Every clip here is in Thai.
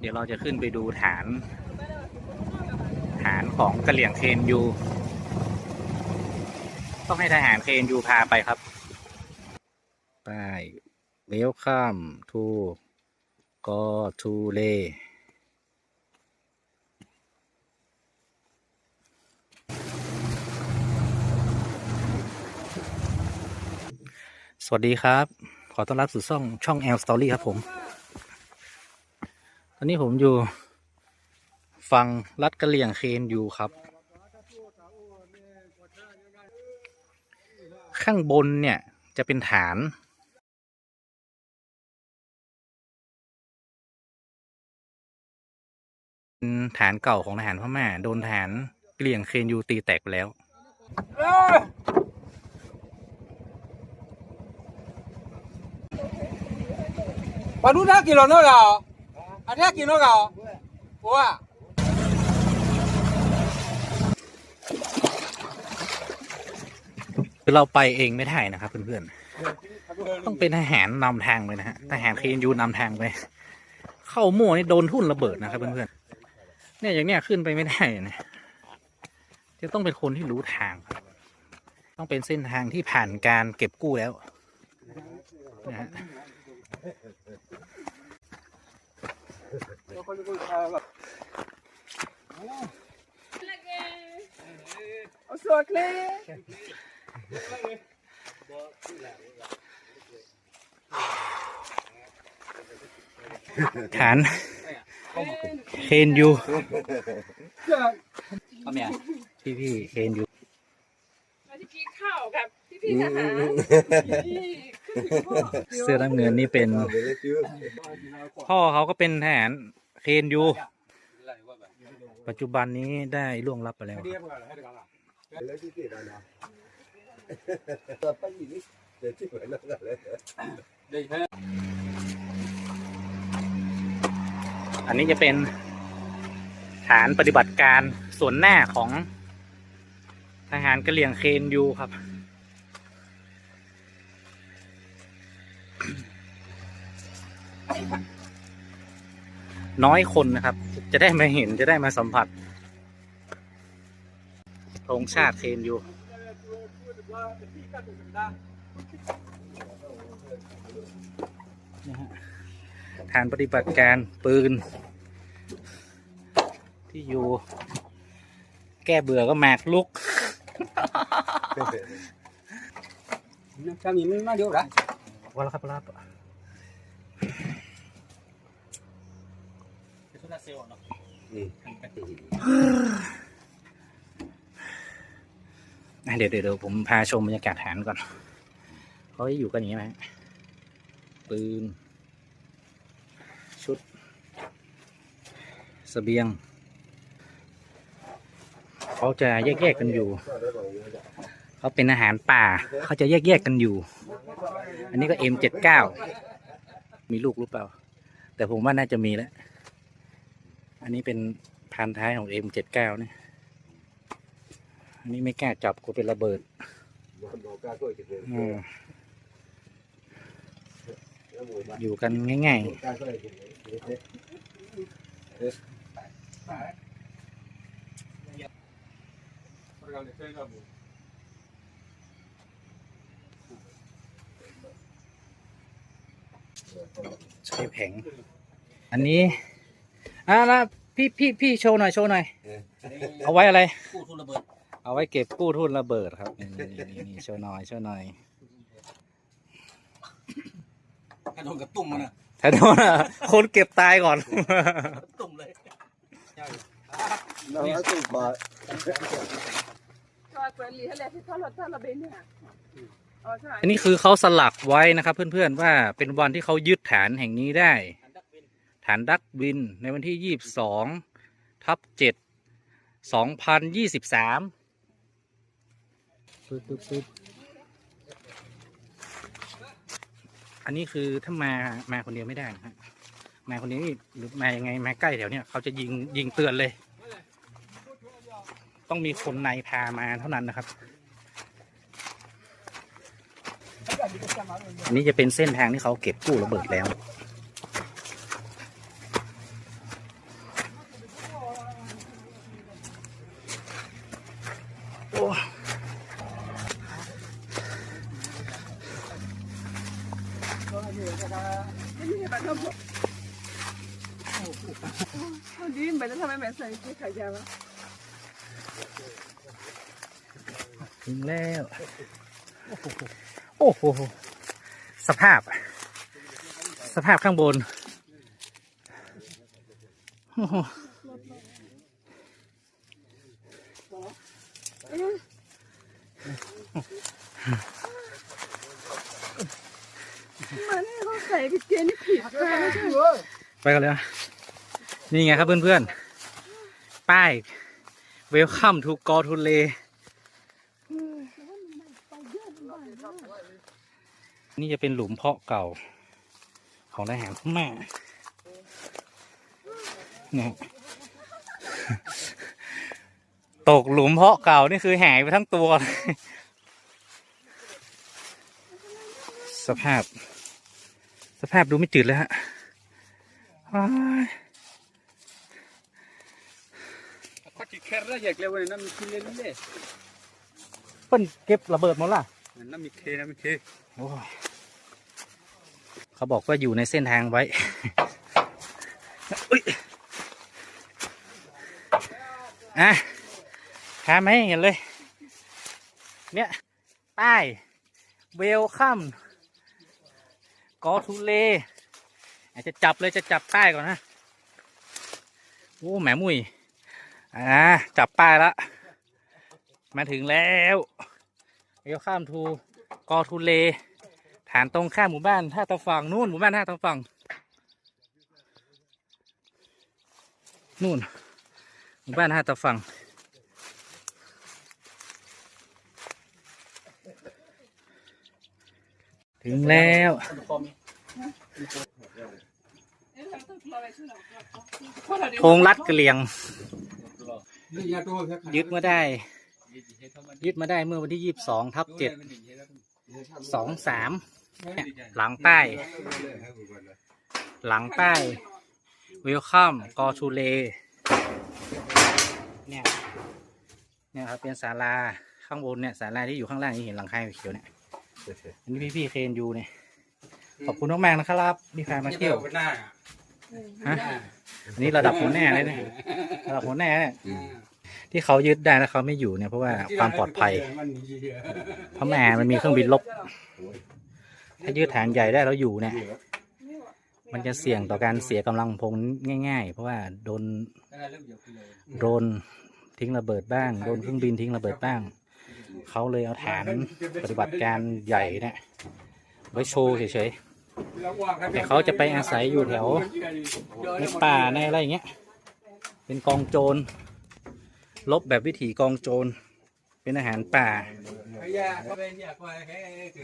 เดี๋ยวเราจะขึ้นไปดูฐาน ฐานของกระเหลี่ยงเคนยู ต้องให้ทหารเคนยูพาไปครับไป Welcome to Go to l a สวัสดีครับ ขอต้อนรับสู่ช่องช่อง L Story ครับผม อันนี้ผมอยู่ฝั่งรัดกระเหลี่ยงเคนอยู่ครับ ข้างบนเนี่ยจะเป็นฐานฐานเก่าของทหารพ่อแม่โดนฐานเกลี่ยงเคนยูตีแตกไปแล้ว ปานุนากิโลเนาะ အထက်ကီလိုကဟိုက คือเราไปเองไม่ได้นะครับเพื่อนๆ ต้องเป็นทหารนำทางไปนะฮะ ทหารเคนยูนำทางไป เข้ามั่วนี่โดนทุ่นระเบิดนะครับเพื่อนๆ เนี่ยอย่างเนี้ยขึ้นไปไม่ได้นะจะต้องเป็นคนที่รู้ทางครับต้องเป็นเส้นทางที่ผ่านการเก็บกู้แล้วนะฮะ เอาสวดเลยฐานเคนอยู่พ่อแม่พี่พี่เคนอยู่ที่กินข้าวกับพี่พี่ทหารเสื้อน้ำเงินนี่เป็น พ่อเขาก็เป็นทหาร เคนยูปัจจุบันนี้ได้ล่วงลับไปแล้วครับอันนี้จะเป็นฐานปฏิบัติการส่วนหน้าของทหารกะเหลี่ยงเคนยูครับ น้อยคนนะครับ จะได้มาเห็นจะได้มาสัมผัสธงชาติเทนอยู่ ฐานปฏิบัติการปืน ที่อยู่ แก้เบื่อก็แมกลุกน้ำชามีมัมาเดียวหรอวันละครับลาน เดี๋ยวเดี๋ยวเดี๋ยวผมพาชมบรรยากาศฐานก่อนเขาจะอยู่กันอย่างนี้ไหมปืน ชุดสเสบียง เขาจะแยกๆกันอยู่ เขาเป็นอาหารป่า เขาจะแยกๆกันอยู่ อันนี้ก็ M79 มีลูกหรือเปล่า แต่ผมว่าน่าจะมีแล้ว อันนี้เป็นพันท้ายของ M79 เนี่ยอันนี้ไม่กล้าจับกลัวเป็นระเบิดอืมอยู่กันง่ายๆใช้แผง อันนี้ อะนะพี่พี่พี่โชว์หน่อยโชว์หน่อย เอาไว้อะไรကိုထုံးระเบิดเอาไว้เก็บกู้ทุนระเบิดครับนี่นี่นี่นี่โชว์หน่อยโชว์หน่อยกระทงกับตุ่มมันน่ะถ้าโดนอะคนเก็บตายก่อนตุ่มเลยทอดเปรีให้เลยที่ทอดรถทอดระเบนเนี่ยอ๋อใช่ อันนี้คือเขาสลักไว้นะครับเพื่อนๆว่าเป็นวันที่เขายึดฐานแห่งนี้ได้ ฐานดักบินในวันที่ยี่สิบสองทับเจ็ดสองพันยี่สิบสามปึ๊บปึ๊บปึ๊บอันนี้คือถ้ามามาคนเดียวไม่ได้นะฮะมาคนเดียวนี่หรือมายังไงมาใกล้แถวเนี้ยเขาจะยิงยิงเตือนเลย ต้องมีคนในพามาเท่านั้นนะครับอันนี้จะเป็นเส้นทางที่เขาเก็บกู้ระเบิดแล้ว ไม่ใช่ปลาทอมวันนี้ไปแล้วทำไมแม่ใส่ที่ขายาวะถึงแล้ว โอ้โห สภาพ สภาพข้างบน โอ้โหมันเขาใส่กางเกงนี่ผิดแฟนไม่ใช่เหรอไปกันเลยนะนี่ไงครับเพื่อนๆ ป้าย Welcome to g o t o l e นี่จะเป็นหลุมเพาะเก่า ของทหารพม่าเนี่ยตกหลุมเพาะเก่านี่คือหายไปทั้งตัว สภาพ สภาพดูไม่จืดเลยฮะอ้ายก็จิแค่ระยะเร็วเลยน้ำมีเคเลยนี่เลยเปิ้นเก็บระเบิดหมดล่ะน้ำมีเคน้ำมีเคโอ้ยเขาบอกว่าอยู่ในเส้นทางไว้อุ๊ยอะหาไม่เห็นเลย เนี่ยป้ายเวลคัม กอทูเลจะจับเลยจะจับป้ายก่อนนะโอ้แหมมุยอ่าจับป้ายละมาถึงแล้วเวลคัมทูกอทุเล ฐานตรงข้ามหมู่บ้านท่าตะฝั่งนู่นหมู่บ้านท่าตะฝั่งนู่นหมู่บ้านท่าตะฝั่ง ถึงแล้วธงรัดกระเหลียง ยึดมาได้ ยึดมาได้เมื่อวันที่ยี่สิบสองทับเจ็ดสองสามหลังป้าย หลังป้าย Welcome g o to l e เนี่ยเนี่ยครับเป็นศาลาข้างบนเนี่ยศาลาที่อยู่ข้างล่างที่เห็นหลังคาเขียวเนี่ย อันนี้พี่พี่ๆเคนยูเนี่ยขอบคุณมากๆนะครับที่พามาเที่ยวหน้าฮะอันนี้ระดับหัวแน่เลยเนี่ยระดับหัวแน่เนี่ยที่เขายึดได้แล้วเขาไม่อยู่เนี่ยเพราะว่าความปลอดภัยเพราะแม่มันมีเครื่องบินลบ ถ้ายึดฐานใหญ่ได้แล้วอยู่เนี่ย มันจะเสี่ยงต่อการเสียกำลังพลง่าย ๆ เพราะว่าโดนโดนทิ้งระเบิดบ้าง โดนเครื่องบินทิ้งระเบิดบ้าง เขาเลยเอาฐานปฏิบัติการใหญ่เนี่ยไว้โชว์เฉยๆแต่เขาจะไปอาศัยอยู่แถวในป่าในอะไรอย่างเงี้ย เป็นกองโจรลบแบบวิถีกองโจร เป็นอาหารป่า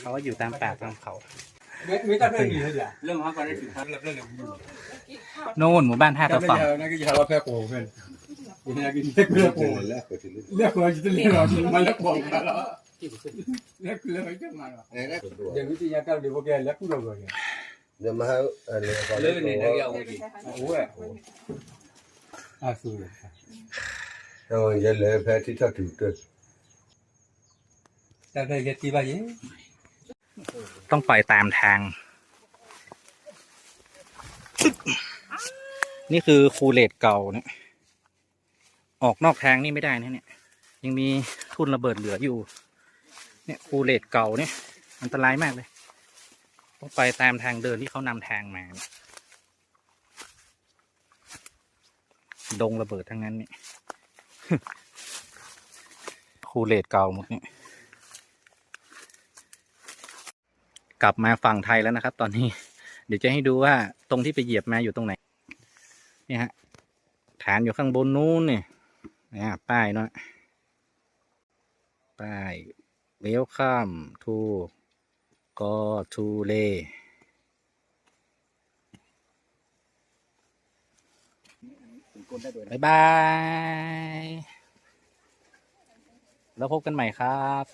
เขาอยู่ตามป่าตามเขาไม่ต้องเรื่องนี้เลยเรื่องของการได้ถึงทางเรื่องเรื่องโน่นหมู่บ้านท่าตะฝั่ง นั่นก็จะเราแพ้โก้เพื่อนนี่กินเล็กเลือกโก้เลือกโก้จะเลี้ยงเรามาเลือกโก้กันแล้วเลือกเลือกจะมาเดี๋ยววิธีการเดี๋ยวพวกแกเลือกกูเราเลย Nama ano ka เลือกนี่นะยาวดีโอ้ยอะสู้ Ang yele phati ta tu tu. แต่ได้ยัดที่บ้านยังต้องปล่อยตามทาง นี่คือคูเลตเก่าเนี่ย ออกนอกทางนี่ไม่ได้นะเนี่ย ยังมีทุนระเบิดเหลืออยู่ เนี่ยคูเลตเก่าเนี่ยอันตรายมากเลย ต้องไปตามทางเดินที่เขานำทางมา ดงระเบิดทั้งนั้นเนี่ยคูเลตเก่าหมดเนี่ยกลับมาฝั่งไทยแล้วนะครับ ตอนนี้ เดี๋ยวจะให้ดูว่าตรงที่ไปเหยียบมาอยู่ตรงไหน นี่ฮะ ฐานอยู่ข้างบนนู้นเนี่ย นะป้ายเนาะป้าย Welcome to Go to l e บายบาย แล้วพบกันใหม่ครับ